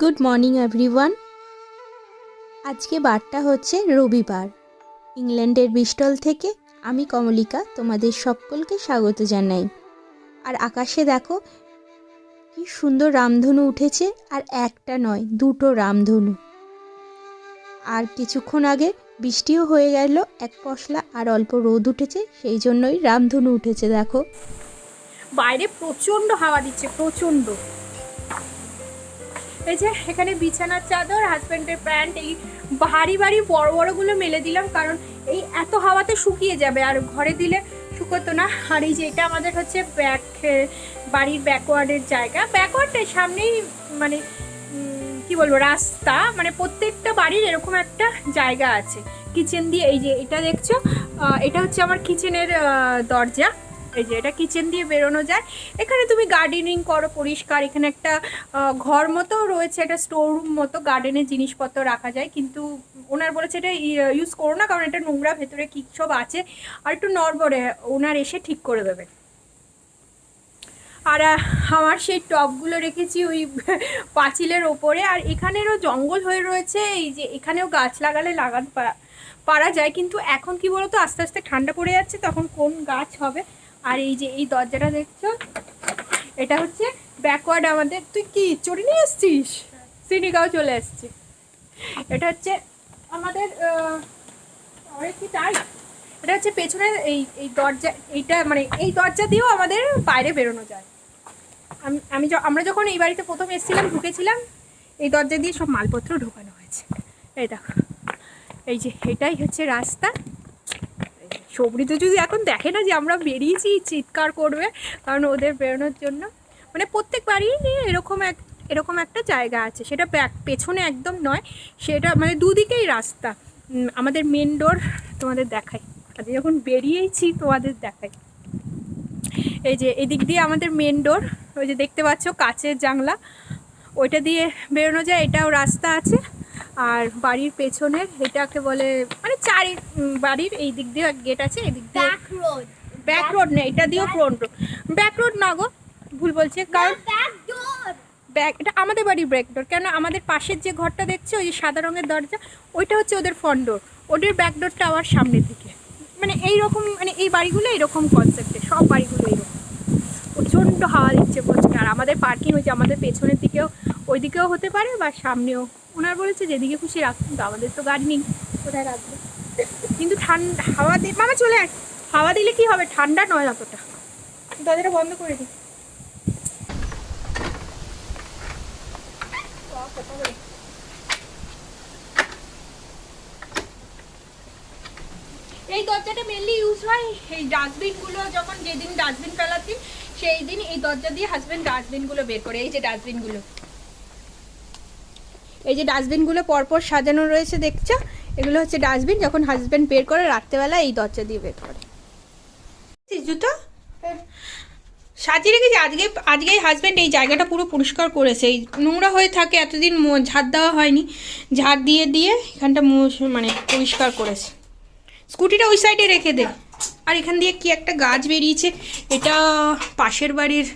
Good morning everyone আজকে বারটা হচ্ছে রবিবার। ইংল্যান্ডের ব্রিস্টল থেকে আমি কমলিকা তোমাদের সকলকে স্বাগত জানাই। আর আকাশে দেখো, কি সুন্দর রামধনু উঠেছে, আর একটা নয়, দুটো রামধনু। আর কিছুক্ষণ আগে বৃষ্টিও হয়ে গেল, এক পশলা আর অল্প রোদ উঠেছে, সেই জন্যই রামধনু উঠেছে, দেখো। বাইরে প্রচণ্ড হাওয়া দিচ্ছে প্রচণ্ড এই যে এখানে বিছানার চাদর হাজব্যান্ডের প্যান্ট এই ভারী ভারী বড় বড়গুলো মেলে দিলাম কারণ এই এত হাওয়াতে শুকিয়ে যাবে আর ঘরে দিলে শুকোতো না। আর এই যে এটা আমাদের হচ্ছে ব্যাক বাড়ির ব্যাকওয়ার্ডের জায়গা। ব্যাকওয়ার্ডের সামনেই মানে কি বলব, রাস্তা। মানে প্রত্যেকটা বাড়ির এরকম একটা জায়গা আছে। কিচেন দিয়ে, এই যে এটা দেখছ? এটা হচ্ছে আমার কিচেনের দরজা। এই যে এটা কিচেন দিয়ে বেরোনো যায়। এখানে তুমি গার্ডেনিং করো পরিষ্কার। এখানে একটা ঘর মতো রয়েছে, একটা স্টোর রুম মতো গার্ডেনের জিনিসপত্র রাখা যায়। কিন্তু ওনার বলেছে এটা ইউজ করো না, কারণ এটা নোংরা, ভেতরে কী সব আছে। আর একটু নড়বড়ে, ওনার এসে ঠিক করে দেবে। আর আমার সেই টবগুলো রেখেছি ওই পাঁচিলের ওপরে। আর এখানেরও জঙ্গল হয়ে রয়েছে। এই যে এখানেও গাছ লাগালে লাগাতে পারা যায়। কিন্তু এখন কি বলতো? আস্তে আস্তে ঠান্ডা পড়ে যাচ্ছে। তখন কোন গাছ হবে? আর এই যে এই দরজাটা দেখছ? এটা হচ্ছে ব্যাকওয়ার্ড আমাদের। তুই কি, চড়ে নিয়ে এসছিস? সিনিকাও চলে এসছে। এটা হচ্ছে আমাদের কি তাই এটা হচ্ছে পেছনে এই এই দরজা, এইটা মানে এই দরজা দিয়েও আমাদের বাইরে বেরোনো যায়। আমি আমি আমরা যখন এই বাড়িতে প্রথম এসেছিলাম, ঢুকেছিলাম, এই দরজা দিয়ে সব মালপত্র ঢোকানো হয়েছে। এই দেখো। এই যে এটাই হচ্ছে রাস্তা। সবরি তো যদি এখন দেখে না যে আমরা বেরিয়েছি, চিৎকার করবে কারণ ওদের বেরোনোর জন্য। মানে প্রত্যেক বাড়ি নিয়ে এরকম এক, এরকম একটা জায়গা আছে। সেটা ব্যাক পেছনে একদম নয়, সেটা মানে দুদিকেই রাস্তা। আমাদের মেন ডোর তোমাদের দেখাই। আজ যখন বেরিয়েছি তোমাদের দেখাই। এই যে, এদিক দিয়ে আমাদের মেন ডোর ওই যে দেখতে পাচ্ছ কাচের জানলা। ওইটা দিয়ে বেরোনো যায়, এটাও রাস্তা আছে। আর বাড়ির পেছনের এটাকে বলে মানে চারি বাড়ির এই দিক দিয়ে গেট আছে এই দিক দিয়ে. ব্যাক রোড না এটা দিয়েও ফ্রন্ট রোড ব্যাক রোড না গো ভুল বলছে কারণ. ব্যাক এটা আমাদের বাড়ির ব্যাক ডোর কেন আমাদের পাশের যে ঘরটা দেখছে ওই যে সাদা রঙের দরজা ওইটা হচ্ছে ওদের ফ্রন্ট ডোর ওদের ব্যাক ডোরটা আবার সামনের দিকে মানে এই রকম মানে এই বাড়িগুলো এরকম কনসেপ্টে সব বাড়িগুলো এইরকম প্রচণ্ড হাওয়া দিচ্ছে প্রচণ্ড আর আমাদের পার্কিং হয়েছে আমাদের পেছনের দিকেও ওই দিকেও হতে পারে বা সামনেও। ওনার বলেছে, যেদিকে খুশি রাখুন তো আমাদের তো গাড়ি নেই। কোথায় রাখব? কিন্তু ঠান্ডা হাওয়া দিয়ে মামা চলে আয়। হাওয়া দিলে কি হবে? ঠান্ডা নয় অতটা। দরজাটা বন্ধ করে দিই এই দরজাটা মেনলি ইউজ হয় এই ডাস্টবিনগুলো, যখন যেদিন ডাস্টবিন ফেলাতি সেই দিন এই দরজা দিয়ে হাজবেন্ড ডাস্টবিনগুলো বের করে, এই যে ডাস্টবিনগুলো। এই যে ডাস্টবিনগুলো পরপর সাজানো রয়েছে, দেখছ? এগুলো হচ্ছে ডাস্টবিন, যখন হাজবেন্ড বের করে রাত্রেবেলা এই দরজা দিয়ে বের করে। জুতো? সাজিয়ে রেখেছি, আজকে, আজকেই হাজব্যান্ড এই জায়গাটা পুরো পরিষ্কার করেছে। এই নোংরা হয়ে থাকে, এতদিন ঝাড় দেওয়া হয়নি। ঝাড় দিয়ে দিয়ে এখানটা মানে পরিষ্কার করেছে। স্কুটিটা ওই সাইডে রেখে দে। আর এখান দিয়ে কি একটা গাছ বেরিয়েছে, এটা পাশের বাড়ির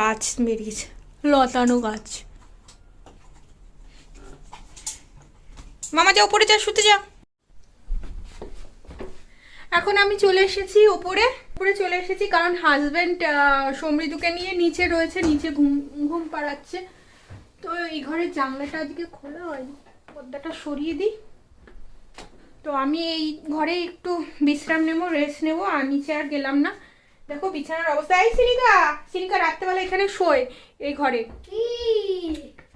গাছ বেরিয়েছে, লতানো গাছ। মামা যা উপরে যা শুতে যা। এখন আমি চলে এসেছি ওপরে। উপরে চলে এসেছি কারণ হাজবেন্ড সমৃদ্ধকে নিয়ে নিচে রয়েছে নিচে ঘুম ঘুম পাড়াচ্ছে। তো এই ঘরের জানলাটা আজকে খোলা হয়নি পর্দাটা সরিয়ে দিই। তো আমি এই ঘরে একটু বিশ্রাম নেব রেস্ট নেব আর নিচে আর গেলাম না। দেখো বিছানার অবস্থা। এই সিনিকা সিনিকা রাত্রেবেলা এখানে শোয় এই ঘরে।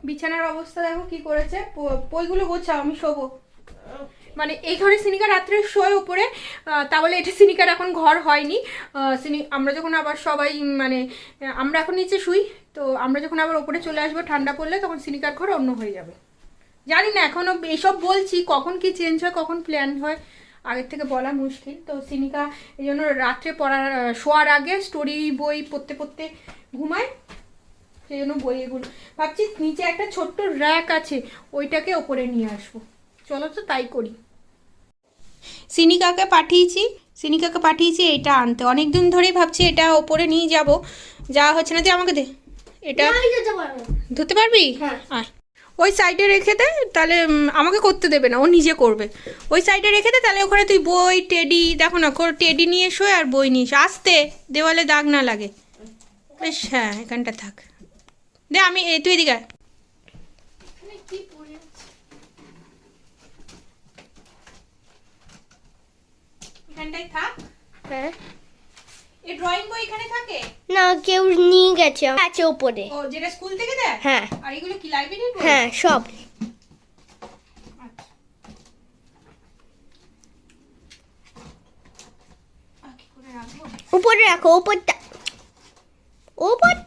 বিছানার অবস্থা দেখো, কি করেছে? বইগুলো গোছাও, আমি শোবো। মানে এই ঘরে সিনিকা রাত্রে শোয় উপরে তাহলে এটা সিনিকার এখন ঘর হয়নি। সিনি আমরা যখন আবার সবাই মানে আমরা এখন নিচে শুই, তো আমরা যখন আবার ওপরে চলে আসব, ঠান্ডা পড়লে তখন সিনিকার ঘর অন্য হয়ে যাবে। জানি না এখনও এসব বলছি, কখন কি চেঞ্জ হয়, কখন প্ল্যান হয়, আগের থেকে বলা মুশকিল। তো সিনিকা, এই জন্য রাত্রে পড়ার শোয়ার আগে স্টোরি বই পড়তে পড়তে ঘুমায়। সেই জন্য বই এগুলো ভাবছি নিচে একটা ছোট্ট র্যাক আছে ওইটাকে ওপরে নিয়ে আসব। চলো তো তাই করি। সিনিকাকে পাঠিয়েছি সিনিকাকে পাঠিয়েছি এটা আনতে। অনেক দিন ধরেই ভাবছি এটা ওপরে নিয়ে যাব। যা হচ্ছে না যে আমাকে দে। এটা যেতে পারব ধরতে পারবি? হ্যাঁ। আয়। ওই সাইডে রেখে দে তাহলে আমাকে করতে দেবে না ও নিজে করবে। ওই সাইডে রেখে দে তাহলে ওখানে তুই বই টেডি দেখো না কোর টেডি নিয়ে এসো আর বই নিয়ে এসো আসতে দেওয়ালে দাগ না লাগে। বেশ হ্যাঁ এখানটা থাক। দে আমি তুই এদিকে আয়। কি পড়ে আছে? এখানটায় থাক। হ্যাঁ। এই ড্রয়িং বই এখানে থাকে? না কেউ নিয়ে গেছে আছে ওপরে ও যেটা স্কুল থেকে দেয়? হ্যাঁ। আর এগুলো কি লাইব্রেরির বই? হ্যাঁ সব। আচ্ছা। উপরে রাখো রাখো পড়ে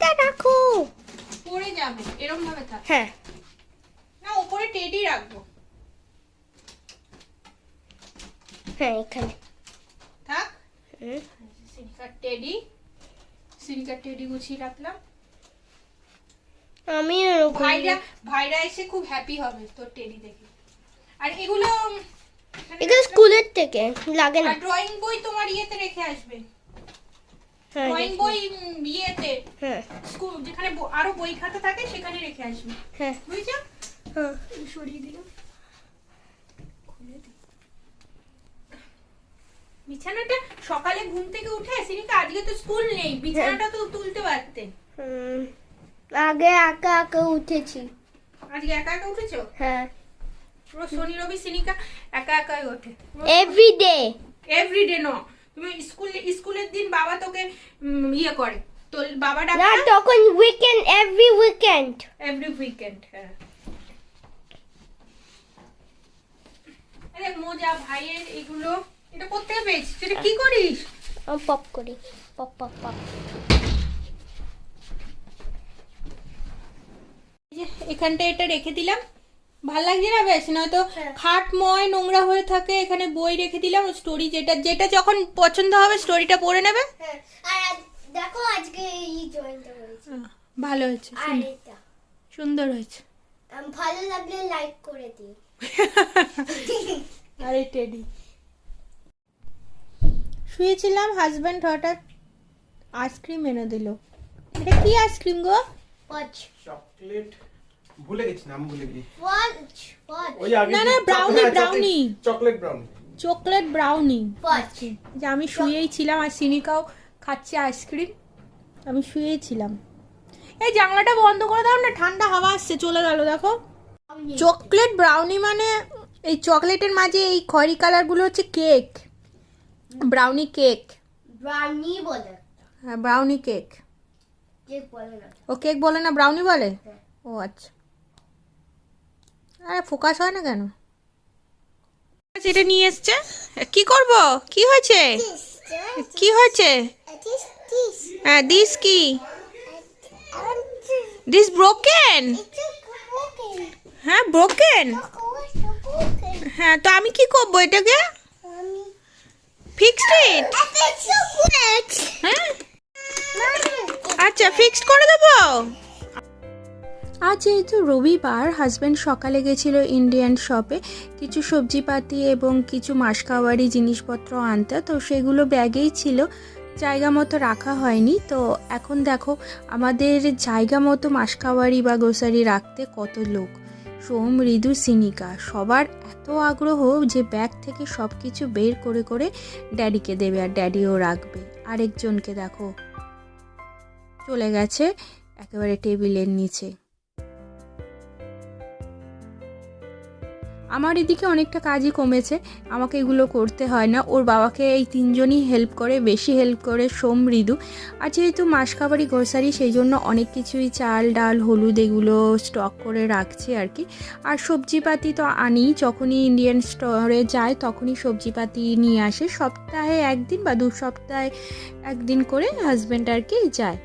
যাবে এরকম ভাবে থাক। হ্যাঁ। না উপরে টেডি রাখব। হ্যাঁ এখানে। থাক। হুম। সিনিকার টেডি সিনিকার টেডি গুছিয়ে রাখলাম। আমি এরকম ভাইরা ভাইরা এসে খুব হ্যাপি হবে তোর টেডি দেখে। আর এগুলো এগুলো স্কুলের থেকে লাগে না। ড্রয়িং বই তোমার ইয়েতে রেখে আসবে। ড্রয়িং বই ইয়েতে হ্যাঁ। স্কুল যেখানে আরও বই খাতা থাকে সেখানে রেখে আসবে। হ্যাঁ। বুঝছ? হ্যাঁ। সরিয়ে দিলাম। বিছানাটা সকালে ঘুম থেকে উঠে সিনিকা আজকে তো স্কুল নেই বিছানাটা তো তুলতে পারতে। আগে একা একা উঠেছি। আজকে একা একা উঠেছো? হ্যাঁ। পুরো শনি রবি সিনিকা একা একাই ওঠে। এভরিডে এভরিডে ন তুমি স্কুল স্কুলের দিন বাবা তোকে ইয়ে করে। তো বাবা না তখন weekend every weekend every weekend হ্যাঁ। আরে মোজা ভাইয়ের এগুলো এটা কোথেকে পেয়েছিস এটা কি করিস? পপ করি পপ পপ পপ এখানটা এটা রেখে দিলাম। ভালো লাগছে না বেশ? নয়তো হ্যাঁ। খাট ময় নোংরা হয়ে থাকে এখানে বই রেখে দিলাম স্টোরি যেটা যেটা যখন পছন্দ হবে স্টোরিটা পড়ে নেবে। হ্যাঁ আর দেখো আজকে এই জয়েন্টটা হয়েছে। ভালো হয়েছে আর সুন্দর- হয়েছে। ভালো লাগলে লাইক করে দিও। আরে টেডি। শুয়েছিলাম হাজব্যান্ড হঠাৎ আইসক্রিম এনে দিল। এটা কি আইসক্রিম গো? Watch chocolate. ভুলে গেছি নাম ভুলে গেছি। ওয়াচ ওয়াচ ওই আগে না, না, brownie, brownie। Chocolate brownie chocolate brownie যে আমি শুয়েই ছিলাম আর সিনিকাও খাচ্ছে আইসক্রিম আমি শুয়েই ছিলাম। এই জানলাটা বন্ধ করে দাও না ঠান্ডা হাওয়া আসছে চলে গেল দেখো। চকলেট ব্রাউনি মানে এই চকলেটের মাঝে এই খয়রি কালারগুলো হচ্ছে কেক ব্রাউনি কেক ব্রাউনি বলে। হ্যাঁ ব্রাউনি কেক কেক বলে না। ও কেক বলে না ব্রাউনি বলে? হ্যাঁ। ও আচ্ছা। আরে ফোকাস হয় না কেন? এটা নিয়ে এসছে। কি করব? কি হয়েছে? কি হয়েছে? হ্যাঁ দিস কি? দিস ব্রোকেন হ্যাঁ ব্রোকেন হ্যাঁ তো আমি কি করব এটাকে? ফিক্সড ইট হ্যাঁ? আচ্ছা ফিক্সড করে দেবো? আজ যেহেতু রবিবার হাজব্যান্ড সকালে গেছিল ইন্ডিয়ান শপে কিছু সবজিপাতি এবং কিছু মাসকাওয়ারি জিনিসপত্র আনতে, তো সেগুলো ব্যাগেই ছিল। জায়গা মতো রাখা হয়নি। তো এখন দেখো, আমাদের জায়গা মতো মাসকাওয়ারি বা গ্রোসারি রাখতে কত লোক? সোম ঋদু সিনিকা, সবার এত আগ্রহ যে ব্যাগ থেকে সব কিছু বের করে করে ড্যাডিকে দেবে আর ড্যাডিও রাখবে। আরেকজনকে দেখো, চলে গেছে, একেবারে টেবিলের নিচে। আমার এদিকে অনেকটা কাজই কমেছে। আমাকে এগুলো করতে হয় না। ওর বাবাকে এই তিনজনই হেল্প করে, বেশি হেল্প করে সোম আর যেহেতু মাসকাবারি গ্রোসারি সেই জন্য অনেক কিছুই চাল, ডাল, হলুদ এগুলো স্টক করে রাখছি আর কি। আর সবজিপাতি তো আনি, যখনই ইন্ডিয়ান স্টোরে যায় তখনই সবজিপাতি নিয়ে আসে। সপ্তাহে একদিন বা দু সপ্তাহে একদিন করে হাজব্যান্ড আর কি যায়।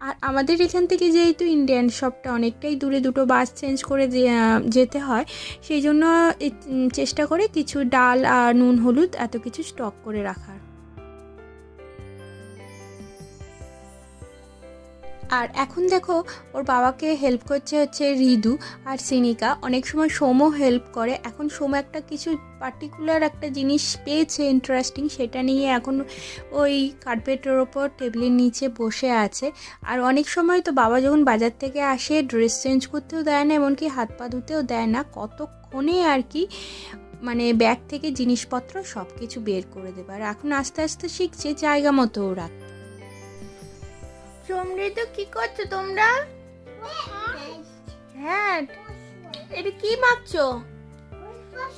আর আমাদের এখান থেকে যেহেতু ইন্ডিয়ান শপটা অনেকটাই দূরে দুটো বাস চেঞ্জ করে যেতে হয়, সেই জন্য চেষ্টা করে কিছু ডাল আর নুন হলুদ এত কিছু স্টক করে রাখার। আর এখন দেখো, ওর বাবাকে হেল্প করছে হচ্ছে রিদু আর সিনিকা। অনেক সময় সোমও হেল্প করে। এখন সোম একটা কিছু পার্টিকুলার একটা জিনিস পেয়েছে ইন্টারেস্টিং সেটা নিয়ে এখন ওই কার্পেটের ওপর টেবিলের নিচে বসে আছে। আর অনেক সময় তো বাবা যখন বাজার থেকে আসে ড্রেস চেঞ্জ করতেও দেয় না, এমনকি হাত পা ধুতেও দেয় না, কতক্ষণে আর কি মানে ব্যাগ থেকে জিনিসপত্র সব কিছু বের করে দেবে। আর এখন আস্তে আস্তে শিখছে জায়গা মতো ওরা। সমৃদ্ধ কি করছ তোমরা? হ্যাঁ এটা কি মাখছো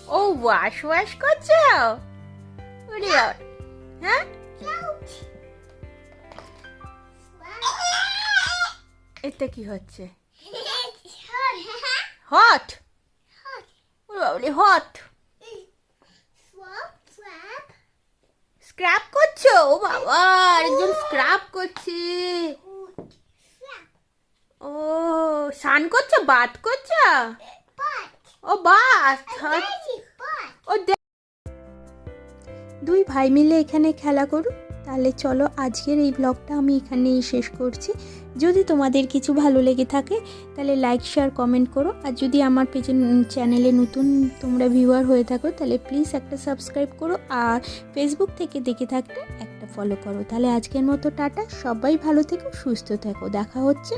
ও ওয়াশ ওয়াশ করছ। হ্যাঁ? এটা কি হচ্ছে? হট ওরে হট স্ক্র্যাপ করছ? ও বাবা একজন স্ক্র্যাপ করছে। ও, স্নান করছ? বাত করছ? ও বাস ও দে- দুই ভাই মিলে এখানে খেলা করুক। তাহলে চলো আজকের এই ব্লগটা আমি এখানেই শেষ করছি। যদি তোমাদের কিছু ভালো লেগে থাকে, তাহলে লাইক শেয়ার কমেন্ট করো। আর যদি আমার পেজে চ্যানেলে নতুন তোমরা ভিউয়ার হয়ে থাকো, তাহলে প্লিজ একটা সাবস্ক্রাইব করো। আর ফেসবুক থেকে দেখে থাকলে একটা ফলো করো। তাহলে আজকের মতো টাটা। সবাই ভালো থেকো, সুস্থ থেকো। দেখা হচ্ছে